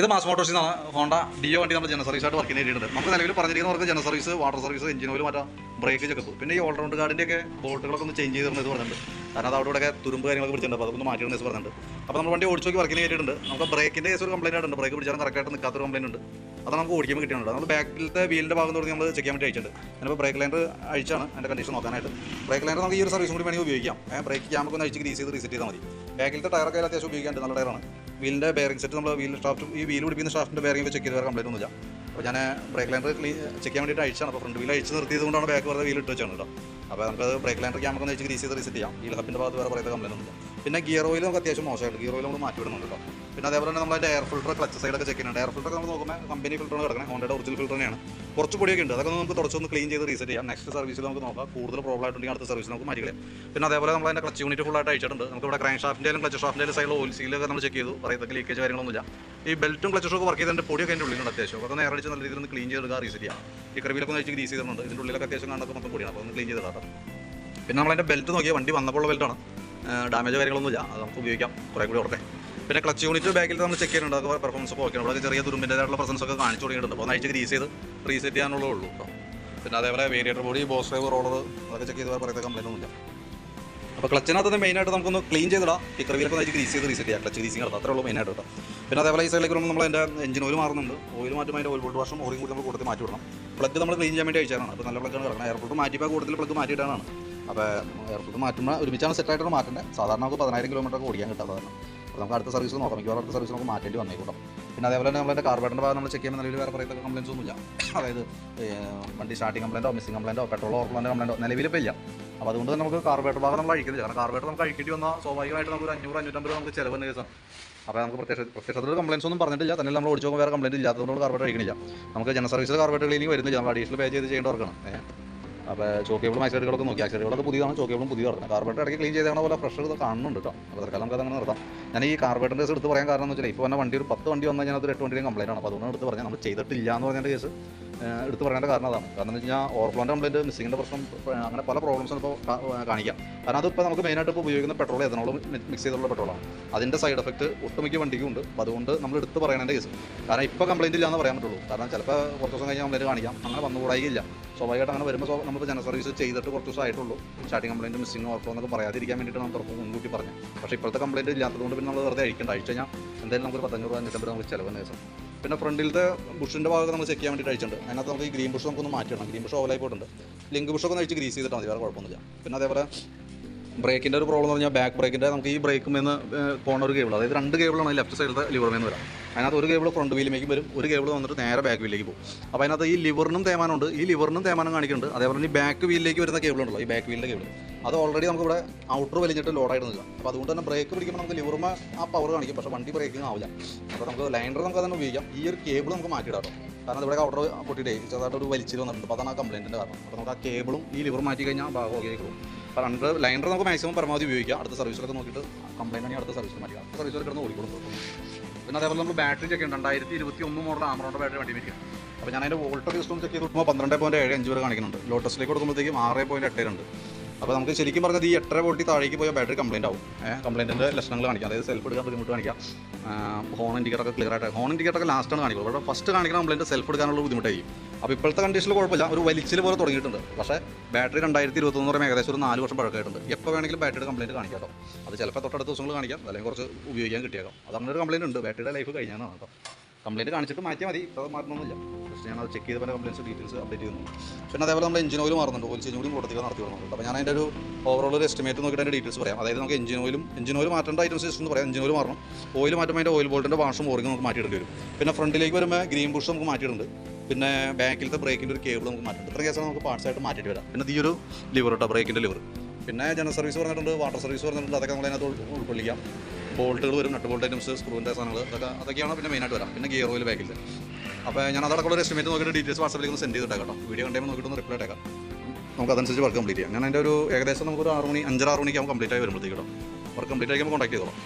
ഇത് മാസ് മോട്ടോഴ്സിൽ നിന്നാണ് Honda deo വണ്ടി നമ്മൾ ജന സർവീസ് ആയിട്ട് വർക്ക് ചെയ്തിട്ടുണ്ട് നമുക്ക് നിലവിൽ പറഞ്ഞിരിക്കുന്നവർക്ക് ജന service water service engine oil മാറ്റാം. ബ്രേക്ക് ചെക്കപ്പ് പിന്നെ ഈ ഓൾറൗണ്ട് കാർഡിന്റെ ഒക്കെ ബോട്ടുകളൊക്കെ ഒന്ന് ചേഞ്ച് ചെയ്തിരുന്നത് പറഞ്ഞിട്ടുണ്ട്. കാരണം അത് അവിടെ ഇവിടെ തുരുമ്പ് കാര്യങ്ങളൊക്കെ പിടിച്ചിട്ടുണ്ട്. അപ്പോൾ അതൊന്ന് മാറ്റിയിടുന്ന ദിവസം പറഞ്ഞിട്ടുണ്ട്. അപ്പോൾ നമ്മൾ വണ്ടി ഓടിച്ചു നോക്കി വർക്കിന് കയറ്റിയിട്ടുണ്ട് നമുക്ക് ബ്രേക്കിന്റെ കേസ് ഒരു കംപ്ലൈന്റ് ആയിട്ടുണ്ട്. ബ്രേക്ക് പിടിച്ചാൽ കറക്റ്റായിട്ട് നിൽക്കാത്തൊരു കംപ്ലൈന്റ് ഉണ്ട്. അത് നമുക്ക് ഓടിക്കുമ്പോൾ കിട്ടിയിട്ടുണ്ട് നമ്മൾ ബാക്കിലത്തെ വീലിന്റെ ഭാഗം തുടങ്ങി നമ്മൾ ചെക്ക് ചെയ്യാൻ വേണ്ടി അയച്ചിട്ടുണ്ട്. ഞാനിപ്പോൾ ബ്രേക്ക് ലൈനർ അഴിച്ചാണ് അതിന്റെ കണ്ടീഷൻ നോക്കാനായിട്ട്. ബ്രേക്ക് ലൈനർ നമുക്ക് ഈ ഒരു സർവീസും കൂടി വേണമെങ്കിൽ ഉപയോഗിക്കാം. ബ്രേക്ക് ക്യാമ്പൊക്കെ ഒന്ന് അഴിച്ച് ഗ്രീസ് ചെയ്ത് റീസെറ്റ് ചെയ്താൽ മതി. ബാക്കിലത്തെ ടയറൊക്കെ അത്യാവശ്യം ഉപയോഗിക്കാണ്ട് നല്ല ടയറാണ് വീലിന്റെ ബെയറിംഗ് സെറ്റ് നമ്മൾ വീൽ ഷാഫ്റ്റ് ഈ വീൽ പിടിപ്പിക്കുന്ന ഷാഫ്റ്റിന്റെ ബെയറിംഗ് ചെക്ക് ചെയ്ത് വേറെ കംപ്ലൈന്റ് ഒന്നുമില്ല. അപ്പോൾ ഞാൻ ബ്രേക്ക് ക്ലീൻ ചെക്ക് ചെയ്യാൻ വേണ്ടിയിട്ട് അഴിച്ചാണ് അപ്പോൾ ഫ്രണ്ട് വീൽ അഴിച്ച് നിർത്തിയത് കൊണ്ടാണ് ബാക്ക് വെറുതെ വീൽ ഇട്ട് വെച്ചാണ് കേട്ടോ അപ്പോൾ നമുക്ക് ബ്രേക്ക് ലൈൻഡർ ക്യാമറ അഴിച്ച് ഗ്രീസ് ചെയ്ത് റീസെറ്റ് ചെയ്യാം. വീൽ ഹബിന്റെ ഭാഗത്ത് വേറെ പറയുന്ന കംപ്ലൈന്റ് ഒന്നുമില്ല. പിന്നെ ഗിയർ ഓയിൽ നമുക്ക് അത്യാവശ്യം മോശമായിട്ട് ഗിയർ ഓയിൽ നമ്മൾ മാറ്റി വിടുന്നുണ്ട് കേട്ടോ പിന്നെ അതേപോലെ തന്നെ നമ്മളതിന്റെ എയർ ഫിൽറ്റർ ക്ലച്ച് സൈഡൊക്കെ ചെക്ക് ചെയ്യുന്നുണ്ട്. എയർ ഫിൽറ്റർ നമ്മൾ നോക്കുമ്പോൾ കമ്പനി ഫിൽറ്ററാണ് കിടക്കുന്നത് ഹോണ്ടയുടെ ഒറിജിനൽ ഫിൽറ്റർ തന്നെയാണ്. കുറച്ച് പൊടിയൊക്കെ ഉണ്ട്. അതൊക്കെ നമുക്ക് തുടച്ചൊന്ന് ക്ലീൻ ചെയ്ത് റീസെറ്റ് ചെയ്യാം. നെക്സ്റ്റ് സർവീസിൽ നമുക്ക് നോക്കാം. കൂടുതൽ പ്രോബ്ലം ആയിട്ടുണ്ടെങ്കിൽ അടുത്ത സർവീസിൽ നമുക്ക് മാറ്റിക്കളയാം പിന്നെ അതേപോലെ നമ്മൾ അതിന്റെ ക്ലച്ച് യൂണിറ്റ് ഫുൾ ആയിട്ട് അയച്ചിട്ടുണ്ട്. നമുക്ക് ഇവിടെ ക്രാങ്ക് ഷാഫ്റ്റിന്റെ ക്ലച്ച് ഷാഫ്റ്റിന്റെ സൈഡിൽ ഓയിൽ സീലൊക്കെ നമ്മൾ ചെക്ക് ചെയ്തു. പറയുന്നത് ലീക്കേജ് കാര്യങ്ങളൊന്നുമില്ല ഈ ബെൽറ്റും ക്ലച്ച് ഷോക്ക് വർക്ക് ചെയ്തതിന്റെ പൊടിയൊക്കെ അതിന്റെ ഉള്ളിലുണ്ട് അത്യാവശ്യം. അതൊക്കെ നേരെ അടിച്ച് നല്ല രീതിയിൽ ഒന്ന് ക്ലീൻ ചെയ്തെടുക്കുക റീസെറ്റ് ചെയ്യാം. ഈ കറിവിലൊക്കെ ഒന്ന് വെച്ച് ഗ്രീസ് ചെയ്തിട്ടുണ്ട്. ഇതിന്റെ ഉള്ളിലൊക്കെ അത്യാവശ്യം കാണുന്നത് മൊത്തം പൊടിയാണ്. അപ്പോൾ ഒന്ന് ക്ലീൻ ചെയ്ത് കേട്ടോ പിന്നെ നമ്മളതിന്റെ ബെൽറ്റ് നോക്കിയാൽ വണ്ടി വന്നപ്പോൾ ബെൽറ്റാണ് ഡാമേജ് കാര്യങ്ങളൊന്നുമില്ല അത് നമുക്ക് ഉപയോഗിക്കാം. കുറേ കൂടി ഓടട്ടെ. പിന്നെ ക്ലച്ച് യൂണിറ്റ് ബാക്കിൽ നമ്മൾ ചെക്ക് ചെയ്യുന്നുണ്ട് അതൊക്കെ പെർഫോമൻസ് ഒക്കെ ഓക്കെയാണ് അവിടെ ചെറിയ തുരുമ്പിന്റെതായിട്ടുള്ള പ്രസൻസ് ഒക്കെ കാണിച്ചു തുടങ്ങിയിട്ടുണ്ട് അപ്പോൾ നൈറ്റ് ഗ്രീസ് ചെയ്ത് റീസെറ്റ് ചെയ്യാനുള്ളൂ ഉള്ളൂ കേട്ടോ പിന്നെ അതേപോലെ variator body boss drive roller അതൊക്കെ ചെക്ക് ചെയ്ത് പറയുന്ന കംപ്ലൈന്റ് ഒന്നുമില്ല. അപ്പോൾ ക്ലച്ചിനകത്ത് മെയിനായിട്ട് നമുക്കൊന്ന് ക്ലീൻ ചെയ്തിടാം. ഈ വീലൊക്കെ നൈറ്റ് ഗ്രീസ് ചെയ്ത് റീസെറ്റ് ചെയ്യാം. ക്ലച്ച് ഗ്രീസിങ് നടത്താം. അത്രേ ഉള്ളൂ മെയിനായിട്ട് കേട്ടോ പിന്നെ അതേപോലെ ഈ സൈഡിലേക്ക് വരുമ്പോൾ നമ്മൾ എന്റെ എഞ്ചിൻ ഓയിൽ മാറുന്നുണ്ട്. ഓയിൽ മാറ്റുമ്പോൾ അതിന്റെ ഓയിൽ ബോട്ട് വർഷം ഓറിയും കൂടി നമ്മൾ കൂടുതൽ മാറ്റി വിടണം. പ്ലഗ് നമ്മൾ ക്ലീൻ ചെയ്യാൻ വേണ്ടി അയച്ചാണ് അപ്പോൾ നല്ല പ്ലഗ്ഗാണ് കിടക്കുന്നത് എയർപോർട്ട് മാറ്റിയപ്പോൾ കൂടുതൽ പ്ലഗ് മാറ്റിയിട്ടാണ്. അപ്പോൾ എയർപോർട്ട് മാറ്റുമ്പോൾ ഒരുമിച്ചാണ് സെറ്റായിട്ടാണ് മാറ്റേണ്ടത് സാധാരണ നമുക്ക് പതിനായിരം കിലോമീറ്റർ ഓടിക്കാൻ കിട്ടാത്തതാണ്. അപ്പോൾ നമുക്ക് അടുത്ത സർവീസ് നോക്കാം. മിക്കവാറും അടുത്ത സർവീസ് നമുക്ക് മാറ്റേണ്ടി വന്നേക്കൂട്ടോ പിന്നെ അതേപോലെ തന്നെ നമ്മളതിന്റെ കാർബേറ്ററിന്റെ ഭാഗം നമ്മൾ ചെക്ക് ചെയ്യുമ്പോൾ നിലവിൽ വേറെ പറയുന്ന കംപ്ലയിൻസ് ഒന്നുമില്ല. അതായത് വണ്ടി സ്റ്റാർട്ടിംഗ് കംപ്ലൈന്റോ മിസ്സിംഗ് കംപ്ലൈന്റോ പെട്രോൾ ഓർക്കുള്ള കംപ്ലൈന്റോ നിലവിൽ ഇപ്പോൾ ഇല്ല. അപ്പോൾ അതുകൊണ്ട് തന്നെ നമുക്ക് കാർബേറ്റർ ഭാഗം നമ്മൾ അഴിക്കുന്നില്ല. കാരണം കാർബേറ്റർ നമുക്ക് അഴിക്കേണ്ടി വന്നാൽ സ്വാഭാവികമായിട്ട് നമുക്ക് ഒരു അഞ്ഞൂറ് അഞ്ഞൂറ്റമ്പത് നമുക്ക് ചിലവ് കേസാണ് അപ്പോൾ നമുക്ക് പ്രത്യക്ഷ പ്രത്യക്ഷത്തിൽ കംപ്ലയിൻസ് ഒന്നും പറഞ്ഞിട്ടില്ല. തന്നെ നമ്മൾ ഓടിച്ചു വേറെ കംപ്ലയിന്റ് ഇല്ലാത്തതുകൊണ്ട് കാർബേറ്റർ അഴിക്കണില്ല. നമുക്ക് ജന സർവീസിൽ കാർബേറ്റർ ക്ലീനിങ് വരുന്നില്ല. നമ്മൾ അഡീഷണൽ പേ ചെയ്ത് ചെയ്യേണ്ട അപ്പോൾ ചോക്കിയബിളും ആക്സിഡുകളൊക്കെ നോക്കി. ആക്സൈഡുകളൊക്കെ പുതിയതാണ് ചോക്കിയബിളും പുതിയ നടക്കുന്നത് കാർബേറ്റർ ഇടയ്ക്ക് ക്ലീൻ ചെയ്തതാണ് പോലെ പ്രഷർ ഇത് കാണുന്നുണ്ട് കേട്ടോ. അപ്പോൾ തൽക്കാലം നമുക്ക് അതങ്ങനെ നിർത്താം. ഞാൻ ഈ കാർബേറ്ററിന്റെ കേസ് എടുത്ത് പറയാൻ കാരണം എന്ന് വെച്ചാൽ ഇപ്പോൾ തന്നെ വണ്ടി ഒരു പത്ത് വണ്ടി വന്നാൽ ഞാൻ അത് എട്ട് വണ്ടിയും കംപ്ലൈന്റ് ആണ്. അപ്പോൾ അതുകൊണ്ട് എടുത്ത് പറഞ്ഞാൽ നമ്മൾ ചെയ്തിട്ടില്ല എന്ന് പറഞ്ഞതിന്റെ കേസ് എടുത്ത് പറയേണ്ട കാരണം അതാണ്. കാരണം എന്ന് വെച്ച് കഴിഞ്ഞാൽ ഓവർഫ്ലോന്റെ കംപ്ലൈന്റ് മിസ്സിങ്ങിന്റെ പ്രശ്നം അങ്ങനെ പല പ്രോബ്ലംസും ഇപ്പോൾ കാണിക്കാം. കാരണം അതിപ്പോൾ നമുക്ക് മെയിനായിട്ട് ഇപ്പോൾ ഉപയോഗിക്കുന്ന പെട്രോൾ എഥനോളും മിക്സ് ചെയ്തുള്ള പെട്രോളാണ് അതിന്റെ സൈഡ് എഫക്ട് ഒട്ടുമിക്ക വണ്ടിക്കും ഉണ്ട്. അപ്പോൾ അതുകൊണ്ട് നമ്മൾ എടുത്ത് പറയേണ്ട കേസ് കാരണം ഇപ്പോൾ കംപ്ലൈന്റ് ഇല്ലാന്ന് പറയാൻ പറ്റുള്ളൂ. കാരണം ചിലപ്പോൾ കുറച്ച് ദിവസം കഴിഞ്ഞാൽ കംപ്ലൈന്റ് കാണിക്കാം. അങ്ങനെ വന്നുകൂടായില്ല സ്വാഭാവികമായിട്ട് അങ്ങനെ വരുമ്പോൾ നമ്മൾ ജന സർവീസ് ചെയ്തിട്ട് കുറച്ച് ദിവസം ആയിട്ടുള്ളൂ. സ്റ്റാർട്ടിംഗ് കംപ്ലൈന്റ് മിസ്സിംഗ് ഓർക്കോ എന്നൊക്കെ പറയാതിരിക്കാൻ വേണ്ടിയിട്ട് നമ്മൾ ഉറപ്പ് മുൻകൂട്ടി പറഞ്ഞു പക്ഷേ ഇപ്പോഴത്തെ കംപ്ലൈന്റ് ഇല്ലാത്തതുകൊണ്ട് പിന്നെ നമ്മൾ വെറുതെ അഴിക്കേണ്ട. അഴിച്ചു കഴിഞ്ഞാൽ എന്തായാലും നമുക്ക് പത്തഞ്ഞൂറ് അഞ്ഞൂറ്റമ്പത് നമുക്ക് ചിലവ് കേസം പിന്നെ ഫ്രണ്ടിലത്തെ ബുഷിന്റെ ഭാഗമൊക്കെ നമ്മൾ ചെക്ക് ചെയ്യാൻ വേണ്ടിയിട്ട് അയച്ചിട്ടുണ്ട് അതിനകത്ത് നമുക്ക് ഈ ഗ്രീൻ ബുഷ് നമുക്കൊന്ന് മാറ്റിയിടണം ഗ്രീൻ ബുഷ് ഓവലായി പോയിട്ടുണ്ട്. ലിങ്ക് ബുഷൊക്കെ ഒന്ന് അഴിച്ച് ഗ്രീസ് ചെയ്തിട്ട് മതി വേറെ കുഴപ്പമൊന്നുമില്ല. പിന്നെ അതേപോലെ ബ്രേക്കിന്റെ ഒരു പ്രോബ്ലം എന്ന് പറഞ്ഞാൽ ബാക്ക് ബ്രേക്കിന്റെ നമുക്ക് ഈ ബ്രേക്കും നിന്ന് പോണ ഒരു കേബിൾ അതായത് രണ്ട് കേബിളാണ് ലെഫ്റ്റ് സൈഡിലത്തെ ലിവറിൽ വരാം. അതിനകത്ത് ഒരു കേബിൾ ഫ്രണ്ട് വീലിലേക്കും വരും ഒരു കേബിൾ വന്നിട്ട് നേരെ ബാക്ക് വീലിലേക്ക് പോകും. അപ്പോൾ അതിനകത്ത് ഈ ലിവറിനും തേമാനമുണ്ട് ഈ ലിവറിനും തേമാനം കാണിക്കുന്നുണ്ട്. അതേപോലെ ഈ ബാക്ക് വീലിലേക്ക് വരുന്ന കേബിൾ ഉണ്ടല്ലോ ഈ ബാക്ക് വീലിന്റെ കേബിൾ അത് ഓൾറെഡി നമുക്ക് ഇവിടെ ഔട്ടർ വലിഞ്ഞിട്ട് ലോഡായിട്ട് നിൽക്കാം. അപ്പോൾ അതുകൊണ്ട് തന്നെ ബ്രേക്ക് പിടിക്കുമ്പോൾ നമുക്ക് ലിവറുമ ആ പവർ കാണിക്കും. പക്ഷേ വണ്ടി ബ്രേക്കിംഗ് ആവില്ല. അപ്പോൾ നമുക്ക് ലൈനർ നമുക്ക് അതന്നെ ഉപയോഗിക്കാം. ഈ ഒരു കേബിൾ നമുക്ക് മാറ്റിയിടാം കാരണം ഇവിടെ ഔട്ടർ പൊട്ടിയിട്ടേ ചെറുതായിട്ട് ഒരു വലിച്ചിൽ വന്നിട്ടുണ്ട്. അപ്പോൾ അതാണ് ആ കംപ്ലൈന്റിന്റെ കാരണം. അപ്പോൾ നമുക്ക് ആ കേബിളും ഈ ലിവർ മാറ്റി കഴിഞ്ഞാൽ ഭാഗം ഓക്കെ അപ്പോൾ ലൈനർ നമുക്ക് മാക്സിമം പരമാവധി ഉപയോഗിക്കാം. അടുത്ത സർവീസിലൊക്കെ നോക്കിയിട്ട് കംപ്ലൈന്റ് ആണ് അടുത്ത സർവീസിൽ മാറ്റി അടുത്ത സർവീസിൽ കിടന്ന് ഓടിക്കൊടുക്കും പിന്നെ അതേപോലെ നമ്മൾ ബാറ്ററി ചെക്ക് ഉണ്ട് രണ്ടായിരത്തി ഇരുപത്തി ഒന്ന് മോഡൽ ആമറോണ്ട് ബാറ്ററി വണ്ടി വയ്ക്കുക അപ്പോൾ ഞാൻ അതിന്റെ വോൾട്ടർ സിസ്റ്റം ചെക്ക് ചെയ്ത് കൊടുക്കുമ്പോൾ പന്ത്രണ്ട് പോയിന്റ് ഏഴ് അഞ്ച് വരെ കാണിക്കുന്നുണ്ട്. ലോട്ടസിലേക്ക് കൊടുക്കുമ്പോഴത്തേക്കും ആറ് പോയിന്റ് എട്ട് രണ്ട് അപ്പോൾ നമുക്ക് ശരിക്കും പറഞ്ഞത് ഈ എട്ടര വോൾട്ടി താഴേക്ക് പോയ ബാറ്ററി കംപ്ലൈന്റ് ആവും. കംപ്ലൈന്റിന്റെ ലക്ഷണങ്ങൾ കാണിക്കാം. അതായത് സെൽഫ് എടുക്കാൻ ബുദ്ധിമുട്ട് കാണിക്കാം. ഹോൺ ഇൻഡിക്കേറ്റർ ഒക്കെ ക്ലിയർ ആയിട്ട്. ഹോൺ ഇൻഡിക്കേറ്റർ ഒക്കെ ലാസ്റ്റാണ് കാണിക്കുന്നത്. പക്ഷേ ഫസ്റ്റ് കാണിക്കുന്ന കംപ്ലൈന്റ് സെൽഫ് എടുക്കാനുള്ള ബുദ്ധിമുട്ടായിരിക്കും. അപ്പോൾ ഇപ്പോഴത്തെ കണ്ടീഷനിൽ കുഴപ്പമില്ല. ഒരു വലിച്ചിൽ പോലെ തുടങ്ങിയിട്ടുണ്ട്. പക്ഷേ ബാറ്ററി രണ്ടായിരത്തി ഇരുപത്തൊന്ന് പറയുമ്പോൾ ഏകദേശം ഒരു നാല് വർഷം പഴക്കമായിട്ടുണ്ട്. എപ്പോൾ വേണമെങ്കിലും ബാറ്ററിയുടെ കംപ്ലൈന്റ് കാണിക്കാം കേട്ടോ. അത് ചിലപ്പോൾ തൊട്ടടുത്ത ദിവസങ്ങൾ കാണിക്കാം. അല്ലെങ്കിൽ കുറച്ച് ഉപയോഗിക്കാൻ കിട്ടിയേക്കാം. അത് അങ്ങനെ ഒരു കംപ്ലൈന്റ് ഉണ്ട് ബാറ്ററിയുടെ ലൈഫ് കഴിഞ്ഞാണ് കേട്ടോ. കംപ്ലൈന്റ് കാണിച്ചിട്ട് മാറ്റിയാൽ മതി. ഇപ്പോൾ മാറ്റണമെന്നില്ല പക്ഷേ ഞാൻ അത് ചെക്ക് ചെയ്ത് പല കംപ്ലൈൻസ് ഡീറ്റെയിൽസ് അപ്ഡേറ്റ് ചെയ്യുന്നു പിന്നെ അതേപോലെ നമ്മൾ എഞ്ചിൻ ഓയിൽ മാറുന്നുണ്ട്. ഓയിൽ ചേഞ്ച് കൂടി കൂട്ടത്തിൽ നടത്തി വരുന്നുണ്ട്. അപ്പോൾ ഞാൻ അതിന്റെ ഒരു ഓവറോൾ ഒരു എസ്റ്റിമേറ്റ് നോക്കിയിട്ട് അതിന്റെ ഡീറ്റെയിൽസ് പറയാം. അതായത് നമുക്ക് എഞ്ചിൻ ഓയിലും എഞ്ചിൻ ഓയിൽ മാറ്റേണ്ട ഐറ്റംസ് ജസ്റ്റ് എന്ന് പറയാം. എഞ്ചിൻ ഓയിൽ മാറണം. ഓയിൽ മാറ്റുമ്പോൾ അതിന്റെ ഓയിൽ ബോൾട്ടിന്റെ വാഷും ഓറിങ് നമുക്ക് മാറ്റിയിടേണ്ടി വരും. പിന്നെ ഫ്രണ്ടിലേക്ക് വരുമ്പോൾ ഗ്രീൻ ബുഷ് നമുക്ക് മാറ്റിയിട്ടുണ്ട് പിന്നെ ബാക്കിലത്തെ ബ്രേക്കിന്റെ ഒരു കേബിൾ നമുക്ക് മാറ്റിയിട്ടുണ്ട്. ഇത്ര കേസാണ് നമുക്ക് പാർട്സ് ആയിട്ട് മാറ്റിയിട്ട് വരാം. പിന്നെ ഈ ഒരു ലിവർ കേട്ടോ ബ്രേക്കിന്റെ ലിവർ പിന്നെ ജനറൽ സർവീസ് പറഞ്ഞിട്ടുണ്ട് വാട്ടർ സർവീസ് പറഞ്ഞിട്ടുണ്ട്. അതൊക്കെ നമ്മൾ അതിനകത്ത് ഉൾ- ഉൾക്കൊള്ളിക്കാം. ബോൾട്ടുകൾ വരും നട്ട് ബോൾട്ട് ഐറ്റംസ് സ്ക്രൂവിന്റെ സാധനങ്ങൾ അതൊക്കെ അതൊക്കെയാണ് പിന്നെ മെയിനായിട്ട് വരാം. പിന്നെ ഗിയർ ഓയിൽ ബാക്കിൽ അപ്പോൾ ഞാൻ അതടക്കമുള്ള ഒരു എസ്റ്റിമേറ്റ് നോക്കിയിട്ട് ഡീറ്റെയിൽസ് വാട്സപ്പിലേക്ക് ഒന്ന് സെൻഡ് ചെയ്തിട്ടേക്കാം കേട്ടോ. വീഡിയോ കണ്ടുമ്പോൾ നോക്കിയിട്ട് ഒന്ന് റിപ്ലൈ ആക്കാം നമുക്ക് അതനുസരിച്ച് വർക്ക് കംപ്ലീറ്റ് ചെയ്യാം. ഞാൻ അതിന്റെ ഒരു ഏകദേശം നമുക്കൊരു ആറ് മണി അഞ്ചര ആറ് മണിക്ക് ആകുമ്പോൾ കംപ്ലീറ്റ് ആയി വരുമ്പോഴത്തേക്കും കേട്ടോ. വർക്ക് കംപ്ലീറ്റ് ആയി കോൺടാക്ട് ചെയ്തോളാം.